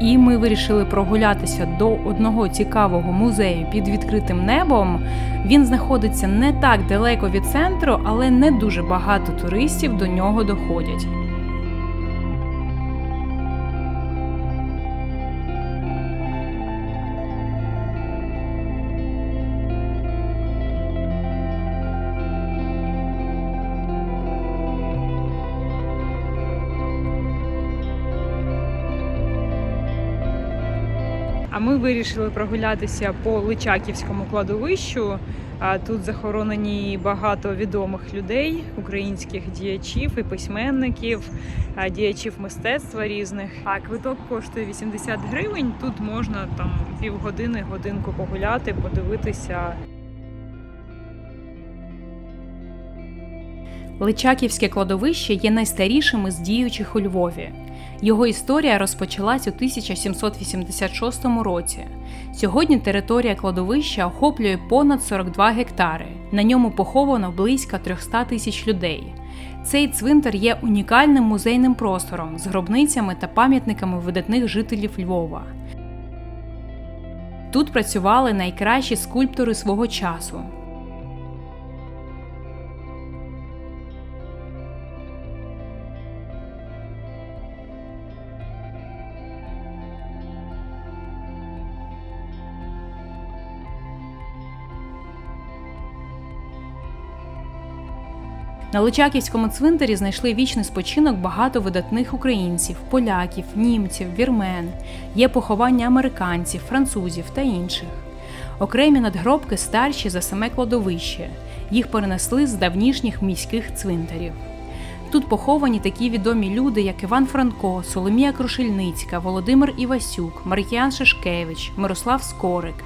І ми вирішили прогулятися до одного цікавого музею під відкритим небом. Він знаходиться не так далеко від центру, але не дуже багато туристів до нього доходять. А ми вирішили прогулятися по Личаківському кладовищу. Тут захоронені багато відомих людей, українських діячів і письменників, діячів мистецтва різних. А квиток коштує 80 гривень. Тут можна там півгодини, годинку погуляти, подивитися. Личаківське кладовище є найстарішим із діючих у Львові. Його історія розпочалась у 1786 році. Сьогодні територія кладовища охоплює понад 42 гектари. На ньому поховано близько 300 тисяч людей. Цей цвинтар є унікальним музейним простором з гробницями та пам'ятниками видатних жителів Львова. Тут працювали найкращі скульптори свого часу. На Личаківському цвинтарі знайшли вічний спочинок багато видатних українців, поляків, німців, вірмен. Є поховання американців, французів та інших. Окремі надгробки старші за саме кладовище. Їх перенесли з давнішніх міських цвинтарів. Тут поховані такі відомі люди, як Іван Франко, Соломія Крушельницька, Володимир Івасюк, Маркіян Шишкевич, Мирослав Скорик.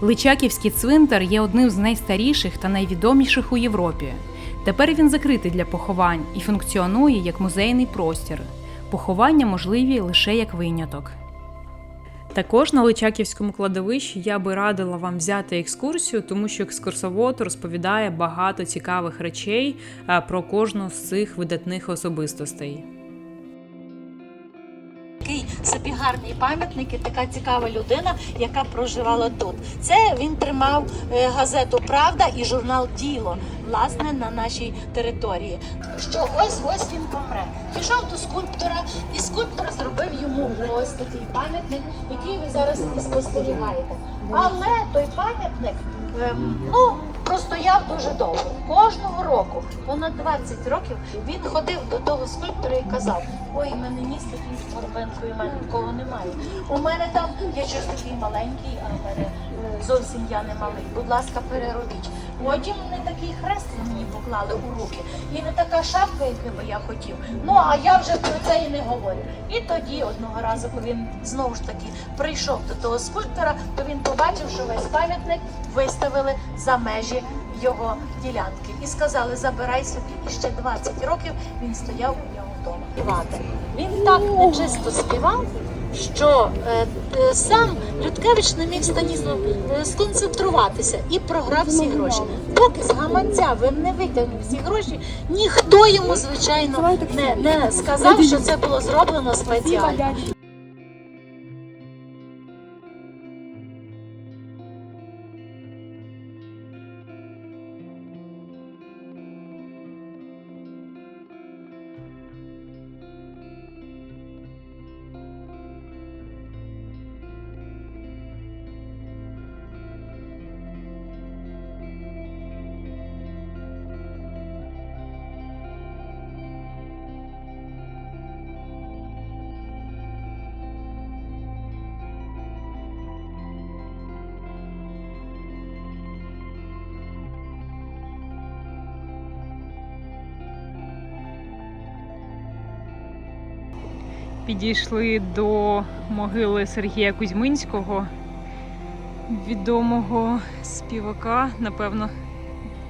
Личаківський цвинтар є одним з найстаріших та найвідоміших у Європі. Тепер він закритий для поховань і функціонує як музейний простір. Поховання можливі лише як виняток. Також на Личаківському кладовищі я би радила вам взяти екскурсію, тому що екскурсовод розповідає багато цікавих речей е, про кожну з цих видатних особистостей. Гарний пам'ятник і така цікава людина, яка проживала тут. Це він тримав е, газету Правда і журнал Діло власне на нашій території. Що ось ось він помре. Пішов до скульптора, і скульптор зробив йому ось такий пам'ятник, який ви зараз і спостерігаєте. Але той пам'ятник ем, ну простояв дуже довго. Кожного року, понад 20 років, він ходив до того скульптора і казав: Ой, мене місце тут горбенко, і в мене такого немає. У мене там я щось такий маленький, а в мене е, зовсім я не малий. Будь ласка, переробіть. Потім не такий хрест мені поклали у руки, і не така шапка, яку би я хотів. Ну а я вже про це і не говорю. І тоді одного разу, коли він знову ж таки прийшов до того скульптора, то він побачив, що весь пам'ятник виставили за межі його ділянки і сказали: забирай собі. І ще 20 років він стояв у нього вдома. Він так нечисто співав. Що е, е, сам Людкевич не міг Станіслав е, сконцентруватися і програв всі гроші. Поки з гаманця він не витягнув всі гроші, ніхто йому звичайно не, не сказав, що це було зроблено спеціально. Підійшли до могили Сергія Кузьминського, відомого співака, напевно,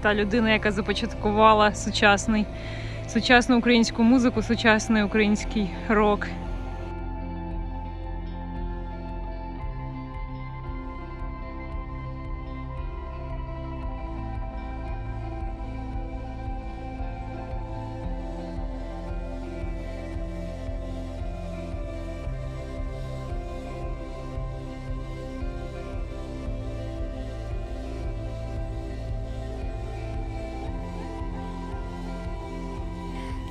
та людина, яка започаткувала сучасний, сучасну українську музику, сучасний український рок.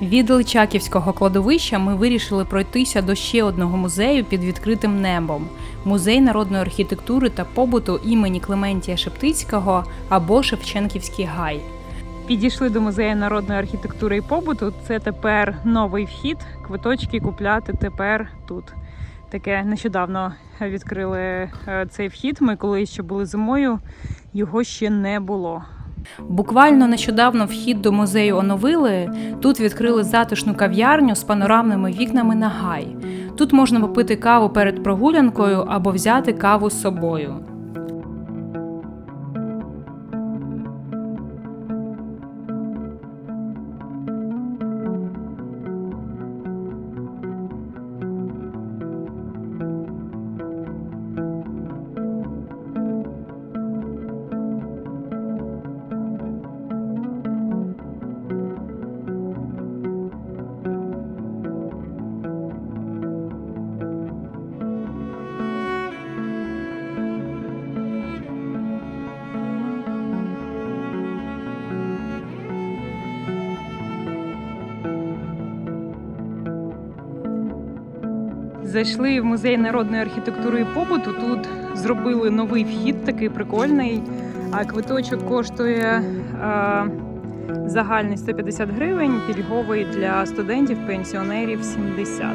Від Личаківського кладовища ми вирішили пройтися до ще одного музею під відкритим небом музей народної архітектури та побуту імені Клементія Шептицького або Шевченківський гай. Підійшли до музею народної архітектури і побуту. Це тепер новий вхід. Квиточки купляти тепер тут. Таке нещодавно відкрили е, цей вхід. Ми коли ще були зимою, його ще не було. Буквально нещодавно вхід до музею оновили. Тут відкрили затишну кав'ярню з панорамними вікнами на гай. Тут можна попити каву перед прогулянкою або взяти каву з собою. Зайшли в музей народної архітектури і побуту. Тут зробили новий вхід, такий прикольний. А квиточок коштує а, загальний 150 гривень, пільговий для студентів, пенсіонерів 70.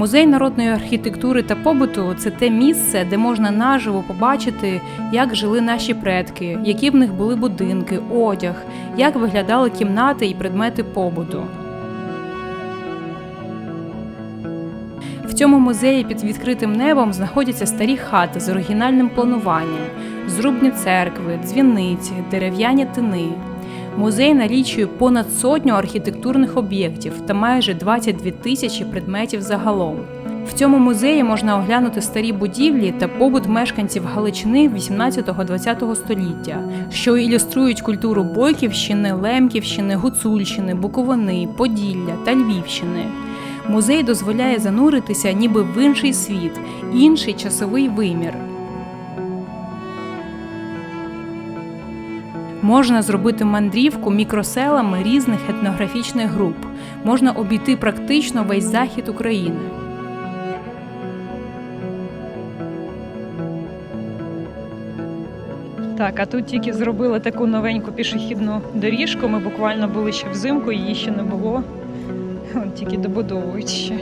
Музей народної архітектури та побуту це те місце, де можна наживо побачити, як жили наші предки, які в них були будинки, одяг, як виглядали кімнати і предмети побуту. В цьому музеї під відкритим небом знаходяться старі хати з оригінальним плануванням, зрубні церкви, дзвіниці, дерев'яні тини. Музей налічує понад сотню архітектурних об'єктів та майже 22 тисячі предметів загалом. В цьому музеї можна оглянути старі будівлі та побут мешканців Галичини 18-20 століття, що ілюструють культуру Бойківщини, Лемківщини, Гуцульщини, Буковини, Поділля та Львівщини. Музей дозволяє зануритися ніби в інший світ, інший часовий вимір. Можна зробити мандрівку мікроселами різних етнографічних груп. Можна обійти практично весь захід України. Так, а тут тільки зробили таку новеньку пішохідну доріжку. Ми буквально були ще взимку, її ще не було. От тільки добудовують ще.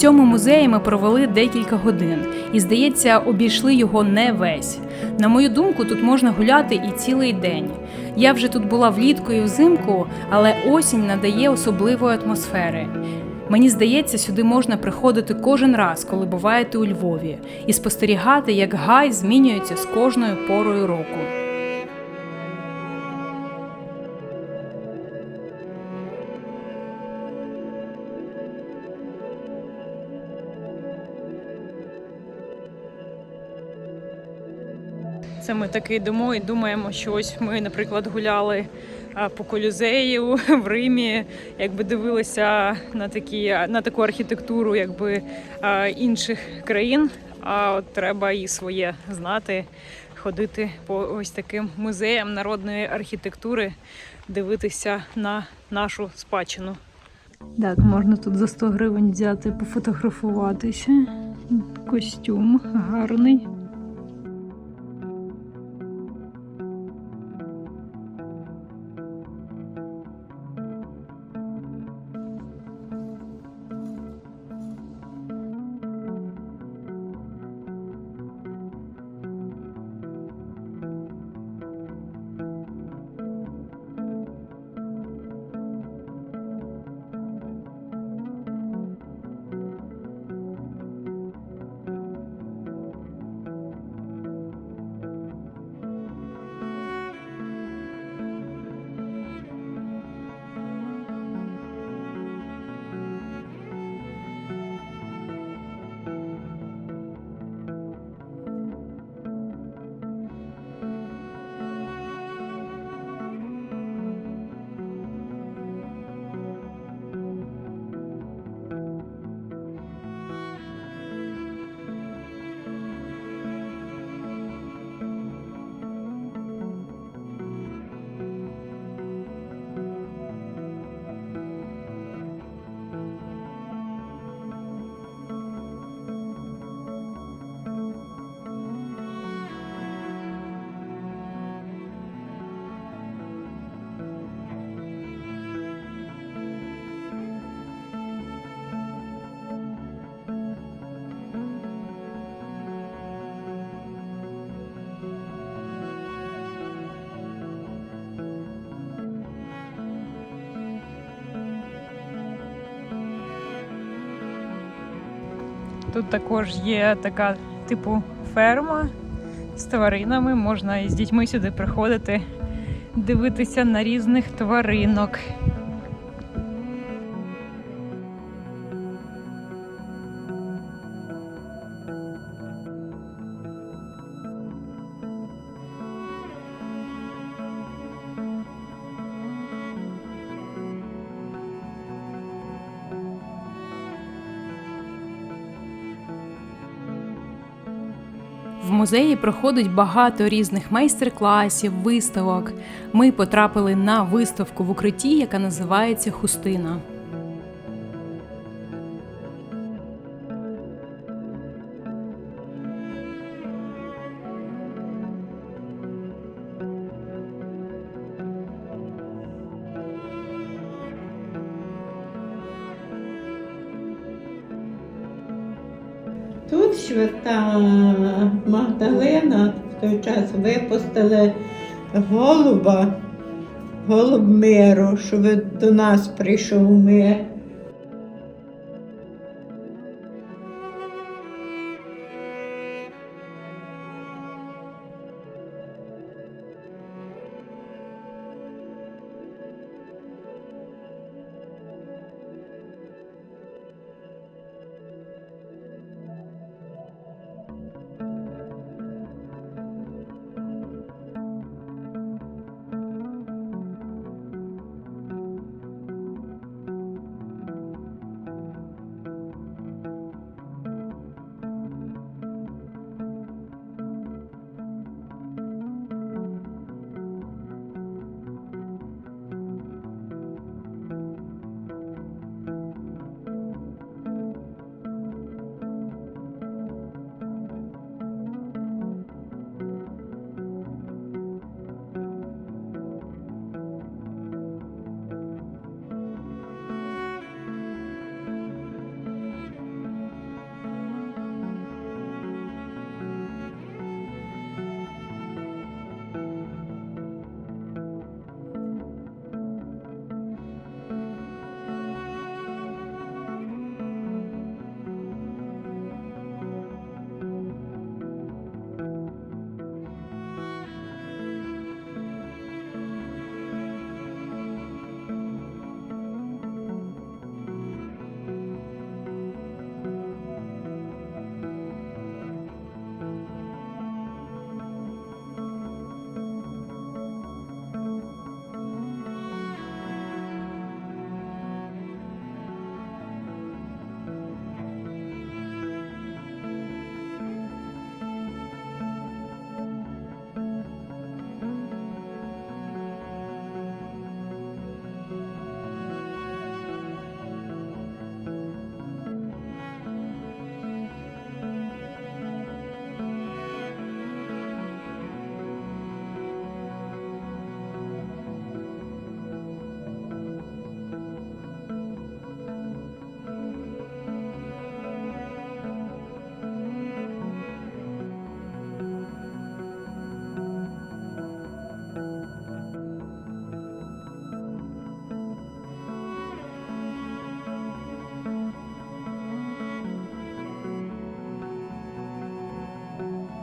Цьому музеї ми провели декілька годин і, здається, обійшли його не весь. На мою думку, тут можна гуляти і цілий день. Я вже тут була влітку і взимку, але осінь надає особливої атмосфери. Мені здається, сюди можна приходити кожен раз, коли буваєте у Львові, і спостерігати, як гай змінюється з кожною порою року. Це ми таки йдемо і думаємо, що ось ми, наприклад, гуляли по колізею в Римі, якби дивилися на такі на таку архітектуру, якби інших країн. А от треба і своє знати, ходити по ось таким музеям народної архітектури, дивитися на нашу спадщину. Так, можна тут за 100 гривень взяти, пофотографуватися. Костюм гарний. Тут також є така типу ферма з тваринами. Можна і з дітьми сюди приходити, дивитися на різних тваринок. Музеї проходить багато різних майстер-класів, виставок. Ми потрапили на виставку в укритті, яка називається Хустина. Той час випустили голуба, голуб миру, що до нас прийшов мир.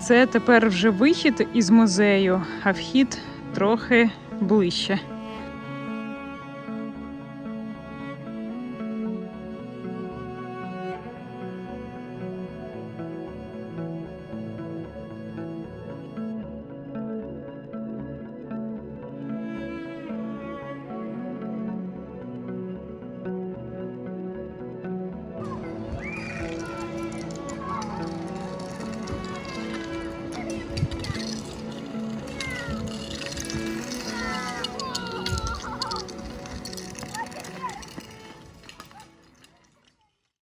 Це тепер вже вихід із музею, а вхід трохи ближче.